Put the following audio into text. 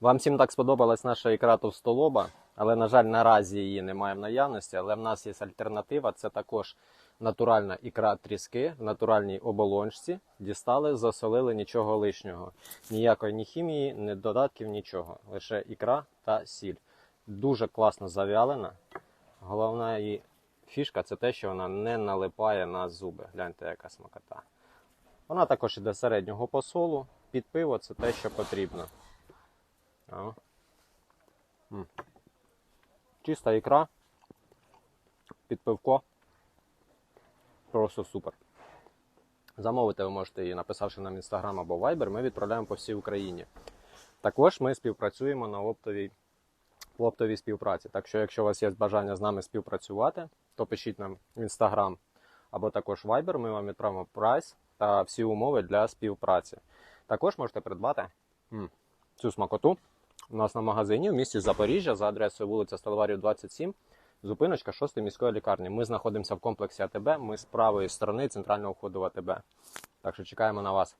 Вам всім так сподобалась наша ікра товстолоба, але, на жаль, наразі її немає в наявності. Але в нас є альтернатива. Це також натуральна ікра тріски в натуральній оболончці. Дістали, засолили нічого лишнього. Ніякої ні хімії, ні додатків, нічого. Лише ікра та сіль. Дуже класно зав'ялена. Головна її фішка це те, що вона не налипає на зуби. Гляньте, яка смакота. Вона також іде середнього посолу. Під пиво це те, що потрібно. Чиста ікра. Під пивко. Просто супер. Замовити ви можете її, написавши нам Instagram або Viber, ми відправляємо по всій Україні. Також ми співпрацюємо на оптовій, в оптовій співпраці. Так що, якщо у вас є бажання з нами співпрацювати, то пишіть нам в Instagram або також Viber, ми вам відправимо прайс та всі умови для співпраці. Також можете придбати цю смакоту у нас на магазині в місті Запоріжжя за адресою вулиця Сталварів, 27, зупиночка 6 міської лікарні. Ми знаходимося в комплексі АТБ, ми з правої сторони центрального входу в АТБ. Так що чекаємо на вас.